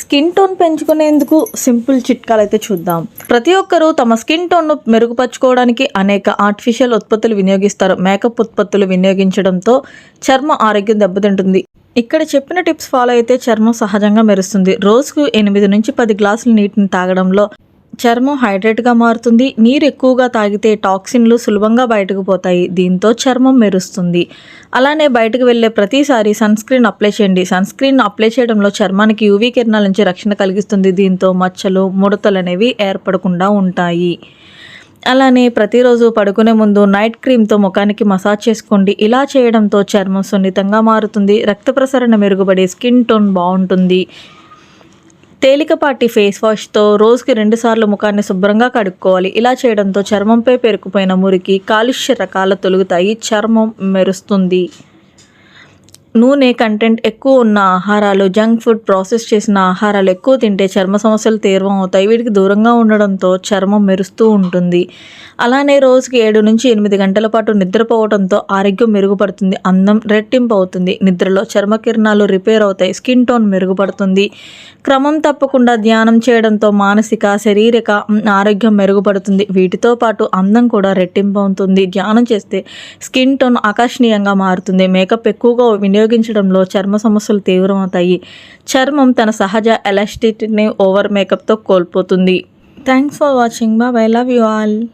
Skin tone పెంచుకునేందుకు simple చిట్కాలు అయితే చూద్దాం. ప్రతి ఒక్కరూ తమ స్కిన్ టోన్ను మెరుగుపరచుకోవడానికి అనేక ఆర్టిఫిషియల్ ఉత్పత్తులు వినియోగిస్తారు. మేకప్ ఉత్పత్తులు వినియోగించడంతో చర్మ ఆరోగ్యం దెబ్బతింటుంది. ఇక్కడ చెప్పిన టిప్స్ ఫాలో అయితే చర్మం సహజంగా మెరుస్తుంది. రోజుకు ఎనిమిది నుంచి పది గ్లాసుల నీటిని తాగడంలో చర్మం హైడ్రేట్గా మారుతుంది. నీరు ఎక్కువగా తాగితే టాక్సిన్లు సులభంగా బయటకు పోతాయి. దీంతో చర్మం మెరుస్తుంది. అలానే బయటకు వెళ్ళే ప్రతిసారి సన్ స్క్రీన్ అప్లై చేయండి. సన్ స్క్రీన్ అప్లై చేయడంలో చర్మానికి యూవీ కిరణాల నుంచి రక్షణ కలిగిస్తుంది. దీంతో మచ్చలు ముడతలు అనేవి ఏర్పడకుండా ఉంటాయి. అలానే ప్రతిరోజు పడుకునే ముందు నైట్ క్రీమ్తో ముఖానికి మసాజ్ చేసుకోండి. ఇలా చేయడంతో చర్మం సున్నితంగా మారుతుంది. రక్త ప్రసరణ మెరుగుపడి స్కిన్ టోన్ బాగుంటుంది. తేలికపాటి ఫేస్ వాష్తో రోజుకి రెండుసార్లు ముఖాన్ని శుభ్రంగా కడుక్కోవాలి. ఇలా చేయడంతో చర్మంపై పేరుకుపోయిన మురికి కాలుష్య రకాల తొలుగుతాయి. చర్మం మెరుస్తుంది. నూనె కంటెంట్ ఎక్కువ ఉన్న ఆహారాలు జంక్ ఫుడ్ ప్రాసెస్ చేసిన ఆహారాలు ఎక్కువ తింటే చర్మ సమస్యలు తీవ్రం అవుతాయి. వీటికి దూరంగా ఉండడంతో చర్మం మెరుస్తూ ఉంటుంది. అలానే రోజుకి ఏడు నుంచి ఎనిమిది గంటల పాటు నిద్రపోవడంతో ఆరోగ్యం మెరుగుపడుతుంది. అందం రెట్టింపు అవుతుంది. నిద్రలో చర్మ కిరణాలు రిపేర్ అవుతాయి. స్కిన్ టోన్ మెరుగుపడుతుంది. క్రమం తప్పకుండా ధ్యానం చేయడంతో మానసిక శారీరక ఆరోగ్యం మెరుగుపడుతుంది. వీటితో పాటు అందం కూడా రెట్టింపు అవుతుంది. ధ్యానం చేస్తే స్కిన్ టోన్ ఆకర్షణీయంగా మారుతుంది. మేకప్ ఎక్కువగా వినియోగ ఉపయోగించడంలో చర్మ సమస్యలు తీవ్రమవుతాయి. చర్మం తన సహజ ఎలాస్టిసిటీని ఓవర్ మేకప్తో కోల్పోతుంది. Thanks for watching. Bye. Love you all.